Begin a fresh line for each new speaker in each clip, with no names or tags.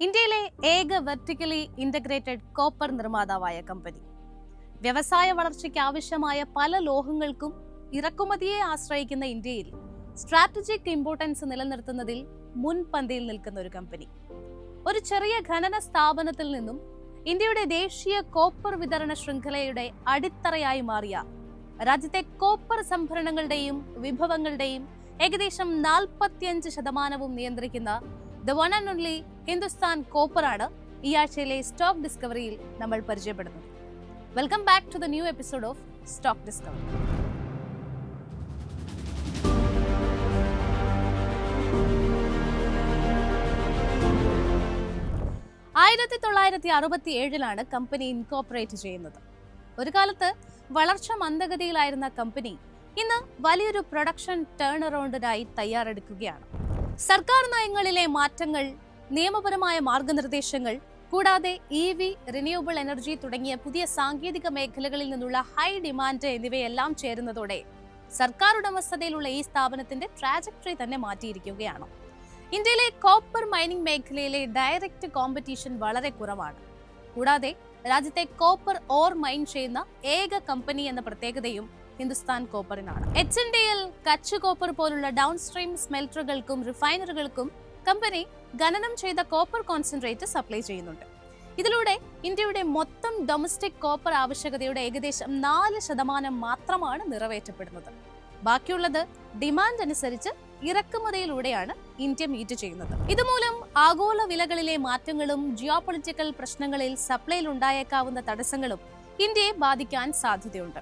ഇന്ത്യയിലെ ഏക vertically integrated copper നിർമ്മാതാവായ കമ്പനി വ്യവസായ വളർച്ചയ്ക്ക് ആവശ്യമായ പല ലോഹങ്ങൾക്കും ഇറക്കുമതിയെ ആശ്രയിക്കുന്ന ഇന്ത്യയിൽ സ്ട്രാറ്റജിക് ഇമ്പോർട്ടൻസ് നിലനിർത്തുന്നതിൽ മുൻപന്തിയിൽ നിൽക്കുന്ന ഒരു കമ്പനി ഒരു ചെറിയ ഖനന സ്ഥാപനത്തിൽ നിന്നും ഇന്ത്യയുടെ ദേശീയ കോപ്പർ വിതരണ ശൃംഖലയുടെ അടിത്തറയായി മാറിയ രാജ്യത്തെ കോപ്പർ സംഭരണങ്ങളുടെയും വിഭവങ്ങളുടെയും ഏകദേശം നാൽപ്പത്തിയഞ്ച് ശതമാനവും നിയന്ത്രിക്കുന്ന the one and only Hindustan കോപ്പറാണ് ഈ ആഴ്ചയിലെ സ്റ്റോക്ക് ഡിസ്കവറിയിൽ നമ്മൾ പരിചയപ്പെടുന്നത്. Welcome back to the new episode of stock discovery ആയിരത്തി തൊള്ളായിരത്തി അറുപത്തി ഏഴിലാണ് കമ്പനി ഇൻകോപ്പറേറ്റ് ചെയ്യുന്നത്. ഒരു കാലത്ത് വളർച്ച മന്ദഗതിയിലായിരുന്ന കമ്പനി ഇന്ന് വലിയൊരു പ്രൊഡക്ഷൻ ടേൺ അറൗണ്ടിനായി തയ്യാറെടുക്കുകയാണ്. സർക്കാർ നയങ്ങളിലെ മാറ്റങ്ങൾ നിയമപരമായ മാർഗനിർദ്ദേശങ്ങൾ കൂടാതെ ഇ വി റിന്യൂവബിൾ എനർജി തുടങ്ങിയ പുതിയ സാങ്കേതിക മേഖലകളിൽ നിന്നുള്ള ഹൈ ഡിമാൻഡ് എന്നിവയെല്ലാം ചേരുന്നതോടെ സർക്കാർ ഉടമസ്ഥതയിലുള്ള ഈ സ്ഥാപനത്തിന്റെ ട്രാജക്ടറി തന്നെ മാറ്റിയിരിക്കുകയാണ്. ഇന്ത്യയിലെ കോപ്പർ മൈനിങ് മേഖലയിലെ ഡയറക്റ്റ് കോമ്പറ്റീഷൻ വളരെ കുറവാണ്. കൂടാതെ രാജ്യത്തെ കോപ്പർ ഓർ മൈൻ ചെയ്യുന്ന ഏക കമ്പനി എന്ന പ്രത്യേകതയും Hindustan കോപ്പറിനാണ്. H N D L Kutch copper പോലുള്ള ഡൗൺ സ്ട്രീം സ്മെൽറ്ററുകൾക്കും റിഫൈനറുകൾക്കും കമ്പനി ഖനനം ചെയ്ത കോപ്പർ കോൺസെൻട്രേറ്റ് സപ്ലൈ ചെയ്യുന്നുണ്ട്. ഇതിലൂടെ ഇന്ത്യയുടെ മൊത്തം ഡൊമസ്റ്റിക് കോപ്പർ ആവശ്യകതയുടെ ഏകദേശം നാല് ശതമാനം മാത്രമാണ് നിറവേറ്റപ്പെടുന്നത്. ബാക്കിയുള്ളത് ഡിമാൻഡ് അനുസരിച്ച് ഇറക്കുമതിയിലൂടെയാണ് ഇന്ത്യ മീറ്റ് ചെയ്യുന്നത്. ഇതുമൂലം ആഗോള വിലകളിലെ മാറ്റങ്ങളും ജിയോ പൊളിറ്റിക്കൽ പ്രശ്നങ്ങളിൽ സപ്ലൈയിൽ ഉണ്ടായേക്കാവുന്ന തടസ്സങ്ങളും ഇന്ത്യയെ ബാധിക്കാൻ സാധ്യതയുണ്ട്.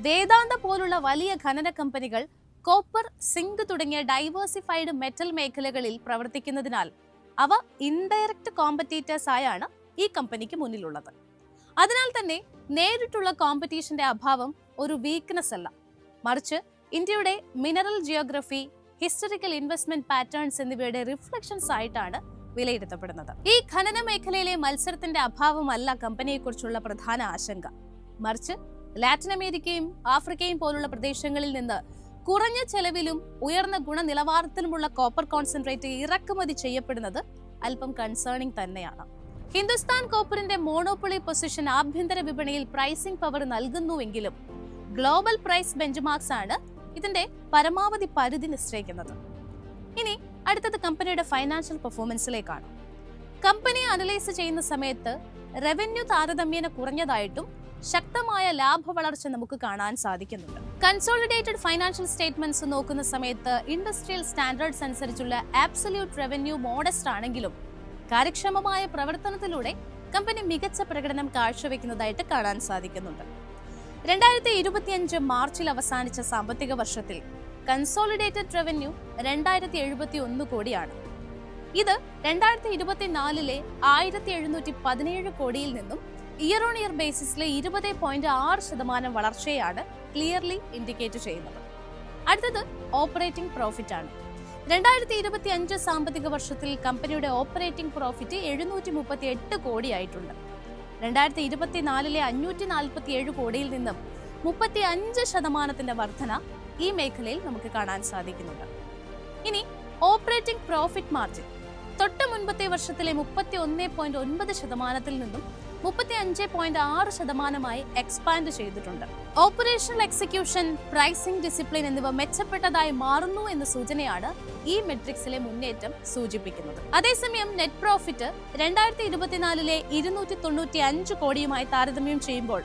വേദാന്ത പോലുള്ള വലിയ ഖനന കമ്പനികൾ കോപ്പർ സിങ്ക് തുടങ്ങിയ ഡൈവേഴ്സിഫൈഡ് മെറ്റൽ മേഖലകളിൽ പ്രവർത്തിക്കുന്നതിനാൽ അവ ഇൻഡയറക്റ്റ് കോമ്പറ്റീറ്റേഴ്സ് ആയാണ് ഈ കമ്പനിക്ക് മുന്നിലുള്ളത്. അതിനാൽ തന്നെ നേരിട്ടുള്ള കോമ്പറ്റീഷന്റെ അഭാവം ഒരു വീക്ക്നെസ് അല്ല. മറിച്ച് ഇന്ത്യയുടെ mineral geography historical investment patterns എന്നിവയുടെ റിഫ്ലക്ഷൻസ് ആയിട്ടാണ് വിലയിരുത്തപ്പെടുന്നത്. ഈ ഖനന മേഖലയിലെ മത്സരത്തിന്റെ അഭാവമല്ല കമ്പനിയെക്കുറിച്ചുള്ള പ്രധാന ആശങ്ക. മറിച്ച് ലാറ്റിൻ അമേരിക്കയും ആഫ്രിക്കയും പോലുള്ള പ്രദേശങ്ങളിൽ നിന്ന് കുറഞ്ഞ ചെലവിലും ഉയർന്ന ഗുണനിലവാരത്തിലുമുള്ള കോപ്പർ കോൺസെൻട്രേറ്റ് ഇറക്കുമതി ചെയ്യപ്പെടുന്നത് അല്പം കൺസേണിംഗ് തന്നെയാണ്. ഹിന്ദുസ്ഥാൻ കോപ്പറിന്റെ മോണോപ്പൊളി പൊസിഷൻ ആഭ്യന്തര വിപണിയിൽ പ്രൈസിംഗ് പവർ നൽകുന്നുവെങ്കിലും ഗ്ലോബൽ പ്രൈസ് ബെഞ്ച്മാർക്സ് ആണ് ഇതിന്റെ പരമാവധി പരിധി നിശ്ചയിക്കുന്നത്. ഇനി അടുത്തത് കമ്പനിയുടെ ഫൈനാൻഷ്യൽ പെർഫോമൻസിലേക്കാണ് കമ്പനി അനലൈസ് ചെയ്യുന്ന സമയത്ത് റവന്യൂ താരതമ്യേന കുറഞ്ഞതായിട്ടും ശക്തമായ ലാഭ വളർച്ച നമുക്ക് കാണാൻ സാധിക്കുന്നുണ്ട്. കൺസോളിഡേറ്റഡ് ഫൈനാൻഷ്യൽ സ്റ്റേറ്റ്മെന്റ്സ് നോക്കുന്ന സമയത്ത് ഇൻഡസ്ട്രിയൽ സ്റ്റാൻഡേർഡ്സ് അനുസരിച്ചുള്ള ആബ്സല്യൂട്ട് റവന്യൂ മോഡസ്റ്റ് ആണെങ്കിലും കാര്യക്ഷമമായ പ്രവർത്തനത്തിലൂടെ കമ്പനി മികച്ച പ്രകടനം കാഴ്ചവെക്കുന്നതായിട്ട് കാണാൻ സാധിക്കുന്നുണ്ട്. രണ്ടായിരത്തി ഇരുപത്തിയഞ്ച് മാർച്ചിൽ അവസാനിച്ച സാമ്പത്തിക വർഷത്തിൽ കൺസോളിഡേറ്റഡ് റവന്യൂ രണ്ടായിരത്തി എഴുപത്തി ഒന്ന് കോടിയാണ്. ഇത് രണ്ടായിരത്തി ഇരുപത്തിനാലിലെ ആയിരത്തി എഴുന്നൂറ്റി പതിനേഴ് കോടിയിൽ നിന്നും ഇയർ ഓൺ ഇയർ ബേസിസിലെ ഇരുപത് പോയിന്റ് ആറ് ശതമാനം വളർച്ചയാണ് ക്ലിയർലി ഇൻഡിക്കേറ്റ് ചെയ്യുന്നത്. അടുത്തത് ഓപ്പറേറ്റിംഗ് പ്രോഫിറ്റ് ആണ്. രണ്ടായിരത്തി ഇരുപത്തി അഞ്ച് സാമ്പത്തിക വർഷത്തിൽ കമ്പനിയുടെ ഓപ്പറേറ്റിംഗ് പ്രോഫിറ്റ് എഴുന്നൂറ്റി മുപ്പത്തി എട്ട് കോടിയായിട്ടുണ്ട്. രണ്ടായിരത്തി ഇരുപത്തിനാലിലെ അഞ്ഞൂറ്റി നാൽപ്പത്തി ഏഴ് കോടിയിൽ നിന്നും മുപ്പത്തി അഞ്ച് ശതമാനത്തിന്റെ വർധന ഈ മേഖലയിൽ നമുക്ക് കാണാൻ സാധിക്കുന്നുണ്ട്. ഇനി ഓപ്പറേറ്റിംഗ് പ്രോഫിറ്റ് മാർജിൻ തൊട്ട് മുൻപത്തെ വർഷത്തിലെ മുപ്പത്തി ഒന്ന് പോയിന്റ് ഒൻപത് ശതമാനത്തിൽ നിന്നും മുപ്പത്തി അഞ്ച് പോയിന്റ് ആറ് ശതമാനമായി എക്സ്പാൻഡ് ചെയ്തിട്ടുണ്ട്. ഓപ്പറേഷണൽ എക്സിക്യൂഷൻ പ്രൈസിംഗ് ഡിസിപ്ലിൻ എന്നിവ മെച്ചപ്പെട്ടതായി മാറുന്നു എന്ന സൂചനയാണ് ഈ മെട്രിക്സിലെ മുന്നേറ്റം സൂചിപ്പിക്കുന്നത്. അതേസമയം നെറ്റ് പ്രോഫിറ്റ് രണ്ടായിരത്തി ഇരുപത്തിനാലിലെ ഇരുന്നൂറ്റി തൊണ്ണൂറ്റി അഞ്ച് കോടിയുമായി താരതമ്യം ചെയ്യുമ്പോൾ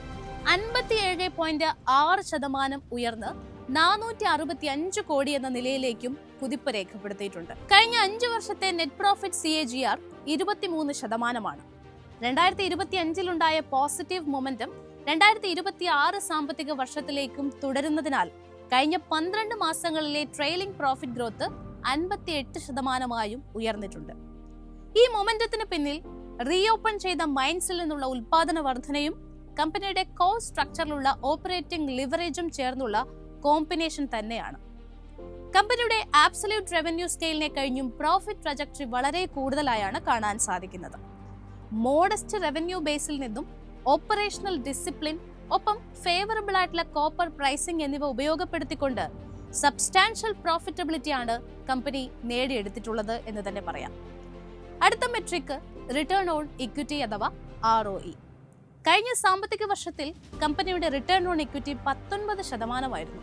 അൻപത്തിയേഴ് പോയിന്റ് ആറ് ശതമാനം ഉയർന്ന് നാനൂറ്റി അറുപത്തി അഞ്ച് കോടി എന്ന നിലയിലേക്കും കുതിപ്പ് രേഖപ്പെടുത്തിയിട്ടുണ്ട്. കഴിഞ്ഞ അഞ്ച് വർഷത്തെ net profit C A G R ഇരുപത്തിമൂന്ന് ശതമാനമാണ്. രണ്ടായിരത്തി ഇരുപത്തി അഞ്ചിലുണ്ടായ പോസിറ്റീവ് മൊമെന്റം രണ്ടായിരത്തി ഇരുപത്തി ആറ് സാമ്പത്തിക വർഷത്തിലേക്കും തുടരുന്നതിനാൽ കഴിഞ്ഞ പന്ത്രണ്ട് മാസങ്ങളിലെ ട്രെയിലിംഗ് പ്രോഫിറ്റ് ഗ്രോത്ത് അൻപത്തി എട്ട് ശതമാനമായും ഉയർന്നിട്ടുണ്ട്. ഈ മൊമെന്റത്തിന് പിന്നിൽ റീഓപ്പൺ ചെയ്ത മൈൻസിൽ നിന്നുള്ള ഉൽപാദന വർധനയും കമ്പനിയുടെ കോ സ്ട്രക്ചറിലുള്ള ഓപ്പറേറ്റിംഗ് ലിവറേജും ചേർന്നുള്ള കോമ്പിനേഷൻ തന്നെയാണ്. കമ്പനിയുടെ ആബ്സല്യൂട്ട് റവന്യൂ സ്കെയിലിനെ കഴിഞ്ഞും പ്രോഫിറ്റ് ട്രജക്ടറി വളരെ കൂടുതലായാണ് കാണാൻ സാധിക്കുന്നത്. മോഡസ്റ്റ് റവന്യൂ ബേസിൽ നിന്നും ഓപ്പറേഷണൽ ഡിസിപ്ലിൻ ഒപ്പം ഫേവറബിൾ ആയിട്ടുള്ള കോപ്പർ പ്രൈസിംഗ് എന്നിവ ഉപയോഗപ്പെടുത്തിക്കൊണ്ട് സബ്സ്റ്റാൻഷ്യൽ പ്രോഫിറ്റബിലിറ്റി ആണ് കമ്പനി നേടിയെടുത്തിട്ടുള്ളത് എന്ന് തന്നെ പറയാം. അടുത്ത മെട്രിക് റിട്ടേൺ ഓൺ ഇക്വിറ്റി അഥവാ ആർ ഒ ഇ കഴിഞ്ഞ സാമ്പത്തിക വർഷത്തിൽ കമ്പനിയുടെ റിട്ടേൺ ഓൺ ഇക്വിറ്റി പത്തൊൻപത് ശതമാനമായിരുന്നു.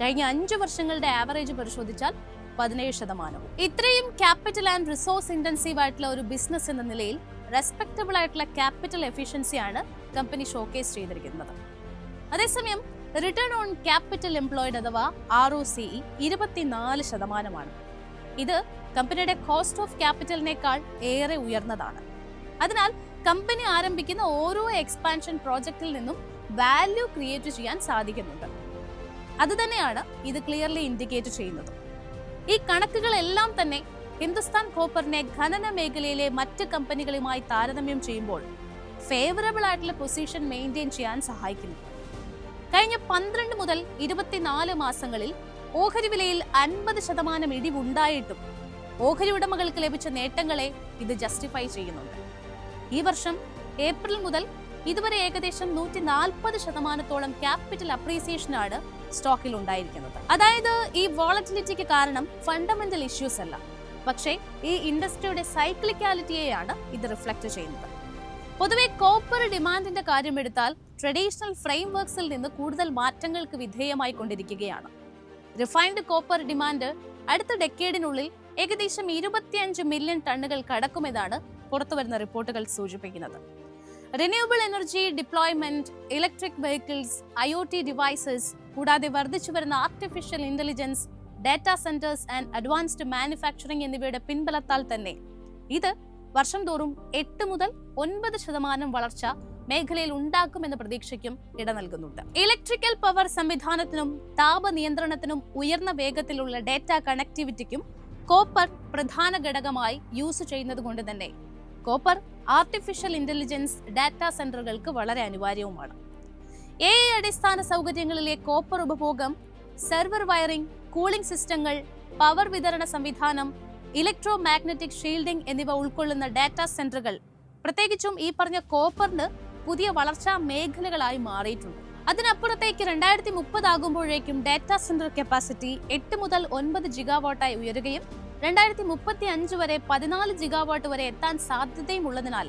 കഴിഞ്ഞ അഞ്ച് വർഷങ്ങളുടെ ആവറേജ് പരിശോധിച്ചാൽ പതിനേഴ് ശതമാനവും. ഇത്രയും ക്യാപിറ്റൽ ആൻഡ് റിസോഴ്സ് ഇന്റൻസീവ് ആയിട്ടുള്ള ഒരു ബിസിനസ് എന്ന നിലയിൽ റെസ്പെക്ടബിൾ ആയിട്ടുള്ള ക്യാപിറ്റൽ എഫിഷ്യൻസിയാണ് കമ്പനി ഷോക്കേസ് ചെയ്തിരിക്കുന്നത്. അതേസമയം റിട്ടേൺ ഓൺ ക്യാപിറ്റൽ എംപ്ലോയിഡ് അഥവാ ആർ ഒ സി ഇരുപത്തിനാല് ശതമാനമാണ്. ഇത് കമ്പനിയുടെ കോസ്റ്റ് ഓഫ് ക്യാപിറ്റലിനേക്കാൾ ഏറെ ഉയർന്നതാണ്. അതിനാൽ കമ്പനി ആരംഭിക്കുന്ന ഓരോ എക്സ്പാൻഷൻ പ്രോജക്റ്റിൽ നിന്നും വാല്യൂ ക്രിയേറ്റ് ചെയ്യാൻ സാധിക്കുന്നുണ്ട്. അതുതന്നെയാണ് ഇത് ക്ലിയർലി ഇൻഡിക്കേറ്റ് ചെയ്യുന്നത്. ഈ കണക്കുകളെല്ലാം തന്നെ ഹിന്ദുസ്ഥാൻ കോപ്പറിനെ ഖനന മേഖലയിലെ മറ്റ് കമ്പനികളുമായി താരതമ്യം ചെയ്യുമ്പോൾ ഫേവറബിൾ ആയിട്ടുള്ള പൊസിഷൻ മെയിന്റെയിൻ ചെയ്യാൻ സഹായിക്കുന്നു. കഴിഞ്ഞ പന്ത്രണ്ട് മുതൽ ഇരുപത്തിനാല് മാസങ്ങളിൽ ഓഹരി വിലയിൽ അൻപത് ശതമാനം ഇടിവുണ്ടായിട്ടും ഓഹരി ഉടമകൾക്ക് ലഭിച്ച നേട്ടങ്ങളെ ഇത് ജസ്റ്റിഫൈ ചെയ്യുന്നുണ്ട്. ഈ വർഷം ഏപ്രിൽ മുതൽ ഇതുവരെ ഏകദേശം നൂറ്റി നാൽപ്പത് ശതമാനത്തോളം ക്യാപിറ്റൽ അപ്രീസിയേഷനാണ് സ്റ്റോക്കിൽ ഉണ്ടായിരിക്കുന്നത്. അതായത് ഈ വോളറ്റിലിറ്റിക്ക് കാരണം ഫണ്ടമെന്റൽ ഇഷ്യൂസ് അല്ല. പക്ഷേ ഈ ഇൻഡസ്ട്രിയുടെ സൈക്ലിക്കാലിറ്റിയെയാണ് ഇത് റിഫ്ലക്ട് ചെയ്യുന്നത്. പൊതുവെ കോപ്പർ ഡിമാൻഡിന്റെ കാര്യമെടുത്താൽ ട്രഡീഷണൽ ഫ്രെയിം വർക്ക്സിൽ നിന്ന് കൂടുതൽ മാറ്റങ്ങൾക്ക് വിധേയമായി കൊണ്ടിരിക്കുകയാണ്. റിഫൈൻഡ് കോപ്പർ ഡിമാൻഡ് അടുത്ത ഡെക്കേഡിനുള്ളിൽ ഏകദേശം ഇരുപത്തിയഞ്ച് മില്യൺ ടണ്ണുകൾ കടക്കുമെന്നാണ് പുറത്തുവരുന്ന റിപ്പോർട്ടുകൾ സൂചിപ്പിക്കുന്നത്. Renewable energy deployment electric vehicles I O T devices കൂടാതെ വർദ്ധിച്ചു വരുന്ന artificial intelligence data centres and advanced manufacturing എന്നിവയുടെ പിൻബലത്താൽ തന്നെ. ഇത് വർഷം തോറും എട്ട് മുതൽ ഒൻപത് ശതമാനം വളർച്ച മേഖലയിൽ ഉണ്ടാക്കുമെന്ന പ്രതീക്ഷയ്ക്കും ഇട നൽകുന്നുണ്ട്. ഇലക്ട്രിക്കൽ പവർ സംവിധാനത്തിനും താപ നിയന്ത്രണത്തിനും ഉയർന്ന വേഗത്തിലുള്ള ഡാറ്റ കണക്ടിവിറ്റിക്കും കോപ്പർ പ്രധാന ഘടകമായി യൂസ് ചെയ്യുന്നത് കൊണ്ട് തന്നെ കോപ്പർ ആർട്ടിഫിഷ്യൽ ഇന്റലിജൻസ് ഡാറ്റാ സെന്ററുകൾക്ക് വളരെ അനിവാര്യവുമാണ്. എ അടിസ്ഥാന സൗകര്യങ്ങളിലെ കോപ്പർ ഉപഭോഗം സെർവർ വയറിംഗ് കൂളിംഗ് സിസ്റ്റങ്ങൾ പവർ വിതരണ സംവിധാനം ഇലക്ട്രോ മാഗ്നറ്റിക് ഷീൽഡിംഗ് എന്നിവ ഉൾക്കൊള്ളുന്ന ഡാറ്റാ സെന്ററുകൾ. പ്രത്യേകിച്ചും ഈ പറഞ്ഞ കോപ്പറിന് പുതിയ വളർച്ചാ മേഖലകളായി മാറിയിട്ടുണ്ട്. അതിനപ്പുറത്തേക്ക് രണ്ടായിരത്തി മുപ്പതാകുമ്പോഴേക്കും ഡാറ്റാ സെന്റർ കപ്പാസിറ്റി എട്ട് മുതൽ ഒൻപത് ജിഗാവാട്ടായി ഉയരുകയും രണ്ടായിരത്തി മുപ്പത്തി അഞ്ച് വരെ പതിനാല് ജിഗാവാട്ട് വരെ എത്താൻ സാധ്യതയും ഉള്ളതിനാൽ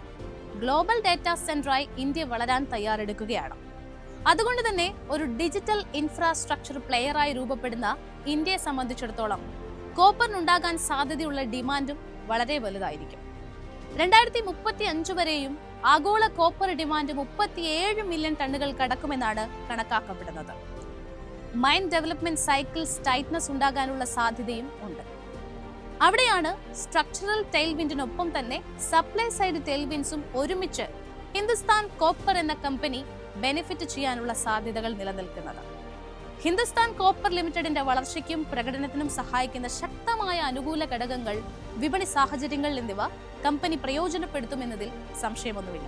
ഗ്ലോബൽ ഡാറ്റാ സെന്ററായി ഇന്ത്യ വളരാൻ തയ്യാറെടുക്കുകയാണ്. അതുകൊണ്ട് തന്നെ ഒരു ഡിജിറ്റൽ ഇൻഫ്രാസ്ട്രക്ചർ പ്ലെയറായി രൂപപ്പെടുന്ന ഇന്ത്യയെ സംബന്ധിച്ചിടത്തോളം കോപ്പറിനുണ്ടാകാൻ സാധ്യതയുള്ള ഡിമാൻഡും വളരെ വലുതായിരിക്കും. രണ്ടായിരത്തി മുപ്പത്തി അഞ്ച് വരെയും ആഗോള കോപ്പർ ഡിമാൻഡ് മുപ്പത്തിയേഴ് മില്യൺ ടണ്ണുകൾ കടക്കുമെന്നാണ് കണക്കാക്കപ്പെടുന്നത്. മൈൻ ഡെവലപ്മെന്റ് സൈക്കിൾസ് ടൈറ്റ്നസ് ഉണ്ടാകാനുള്ള സാധ്യതയും ഉണ്ട്. അവിടെയാണ് സ്ട്രക്ചറൽ ടെയിൽവിൻഡിനൊപ്പം തന്നെ സപ്ലൈ സൈഡ് ടെയിൽവിൻസും ഒരുമിച്ച് ഹിന്ദുസ്ഥാൻ കോപ്പർ എന്ന കമ്പനി ബെനിഫിറ്റ് ചെയ്യാനുള്ള സാധ്യതകൾ നിലനിൽക്കുന്നത്. ഹിന്ദുസ്ഥാൻ കോപ്പർ ലിമിറ്റഡിന്റെ വളർച്ചയ്ക്കും പ്രകടനത്തിനും സഹായിക്കുന്ന ശക്തമായ അനുകൂല ഘടകങ്ങൾ വിപണി സാഹചര്യങ്ങൾ എന്നിവ കമ്പനി പ്രയോജനപ്പെടുത്തുമെന്നതിൽ സംശയമൊന്നുമില്ല.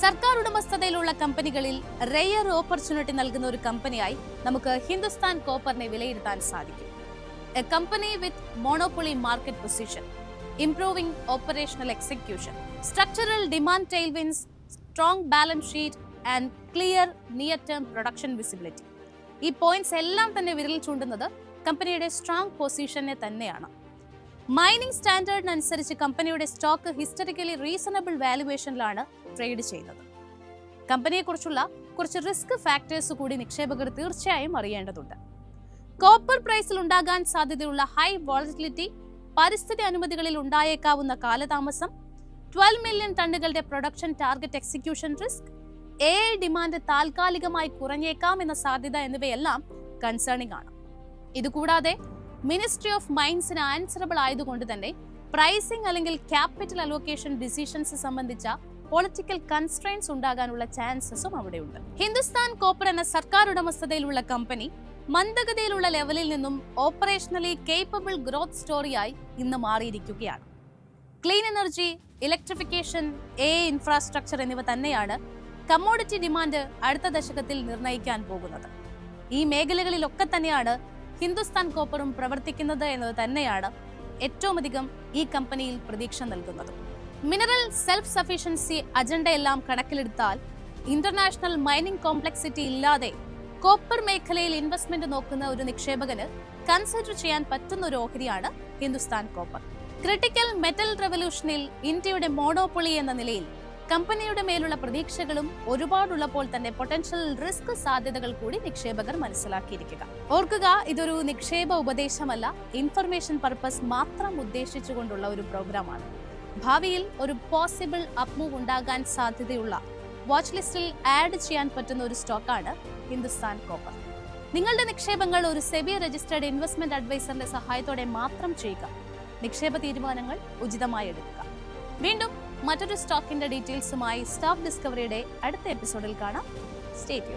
സർക്കാർ ഉടമസ്ഥതയിലുള്ള കമ്പനികളിൽ റെയർ ഓപ്പർച്യൂണിറ്റി നൽകുന്ന ഒരു കമ്പനിയായി നമുക്ക് ഹിന്ദുസ്ഥാൻ കോപ്പറിനെ വിലയിരുത്താൻ സാധിക്കും. A company with monopoly market position improving operational execution structural demand tailwinds strong balance sheet and clear near term production visibility ഈ പോയിന്റ്സ് എല്ലാം തന്നെ വിരൽ ചൂണ്ടുന്നത് കമ്പനിയുടെ സ്ട്രോങ് പൊസിഷനെ തന്നെയാണ്. മൈനിങ് സ്റ്റാൻഡേർഡിനനുസരിച്ച് കമ്പനിയുടെ സ്റ്റോക്ക് ഹിസ്റ്ററിക്കലി റീസണബിൾ വാലുവേഷനിലാണ് ട്രേഡ് ചെയ്യുന്നത്. കമ്പനിയെക്കുറിച്ചുള്ള കുറച്ച് റിസ്ക് ഫാക്ടേഴ്സ് കൂടി നിക്ഷേപകർ തീർച്ചയായും അറിയേണ്ടതുണ്ട്. കോപ്പർ പ്രൈസിൽ ഉണ്ടാകാൻ സാധ്യതയുള്ള ഹൈ വോളറ്റിലിറ്റി പരിസ്ഥിതി അനുമതികളിൽ ഉണ്ടായേക്കാവുന്ന കാലതാമസം twelve million ടണ്ണുകളുടെ production target execution risk A I demand താൽക്കാലികമായി കുറഞ്ഞേക്കാം എന്ന സാധ്യത എന്നിവയെല്ലാം കൺസേണിംഗ് ആണ്. ഇതുകൂടാതെ മിനിസ്ട്രി ഓഫ് മൈൻസിന് ആൻസറബിൾ ആയതുകൊണ്ട് തന്നെ പ്രൈസിംഗ് അല്ലെങ്കിൽ ക്യാപിറ്റൽ അലോക്കേഷൻ ഡിസിഷൻസ് സംബന്ധിച്ച പൊളിറ്റിക്കൽ കൺസ്ട്രെയിൻസ് ഉണ്ടാകാനുള്ള ചാൻസസും അവിടെയുണ്ട്. ഹിന്ദുസ്ഥാൻ കോപ്പർ എന്ന സർക്കാർ ഉടമസ്ഥതയിലുള്ള കമ്പനി മന്ദഗതിയിലുള്ള ലെവലിൽ നിന്നും ഓപ്പറേഷണലി കേപ്പബിൾ ഗ്രോത്ത് സ്റ്റോറിയായി ഇന്ന് മാറിയിരിക്കുകയാണ്. Clean energy electrification A infrastructure എന്നിവ തന്നെയാണ് കമ്മോഡിറ്റി ഡിമാൻഡ് അടുത്ത ദശകത്തിൽ നിർണയിക്കാൻ പോകുന്നത്. ഈ മേഖലകളിലൊക്കെ തന്നെയാണ് ഹിന്ദുസ്ഥാൻ കോപ്പറും പ്രവർത്തിക്കുന്നത് എന്നത് തന്നെയാണ് ഏറ്റവും അധികം ഈ കമ്പനിയിൽ പ്രതീക്ഷ നൽകുന്നത്. മിനറൽ സെൽഫ് സഫീഷ്യൻസി അജണ്ടയെല്ലാം കണക്കിലെടുത്താൽ ഇന്റർനാഷണൽ മൈനിങ് കോംപ്ലക്സിറ്റി ഇല്ലാതെ കോപ്പർ മേഖലയിൽ ഇൻവെസ്റ്റ്മെന്റ് നോക്കുന്ന ഒരു നിക്ഷേപകന് കൺസിഡർ ചെയ്യാൻ പറ്റുന്ന ഒരു ഓഹരിയാണ് ഹിന്ദുസ്ഥാൻ കോപ്പർ ക്രിട്ടിക്കൽ മെറ്റൽ റെവല്യൂഷനിൽ ഇന്ത്യയുടെ മോണോപ്പൊളി എന്ന നിലയിൽ കമ്പനിയുടെ മേലുള്ള പ്രതീക്ഷകളും ഒരുപാടുള്ളപ്പോൾ തന്നെ പൊട്ടൻഷ്യൽ റിസ്ക് സാധ്യതകൾ കൂടി നിക്ഷേപകർ മനസ്സിലാക്കിയിരിക്കുക. ഓർക്കുക ഇതൊരു നിക്ഷേപ ഉപദേശമല്ല ഇൻഫർമേഷൻ പർപ്പസ് മാത്രം ഉദ്ദേശിച്ചുകൊണ്ടുള്ള ഒരു പ്രോഗ്രാമാണ് ഭാവിയിൽ ഒരു പോസിബിൾ അപ്മൂവ് ഉണ്ടാകാൻ സാധ്യതയുള്ള വാച്ച് ലിസ്റ്റിൽ ആഡ് ചെയ്യാൻ പറ്റുന്ന ഒരു സ്റ്റോക്കാണ് ഹിന്ദുസ്ഥാൻ കോപ്പർ നിങ്ങളുടെ നിക്ഷേപങ്ങൾ ഒരു സെബി രജിസ്റ്റേർഡ് ഇൻവെസ്റ്റ്മെന്റ് അഡ്വൈസറിന്റെ സഹായത്തോടെ മാത്രം ചെയ്യുക. നിക്ഷേപ തീരുമാനങ്ങൾ ഉചിതമായി എടുക്കുക വീണ്ടും മറ്റൊരു സ്റ്റോക്കിന്റെ ഡീറ്റെയിൽസുമായി സ്റ്റാഫ് ഡിസ്കവറിയുടെ അടുത്ത എപ്പിസോഡിൽ കാണാം. സ്റ്റേറ്റ്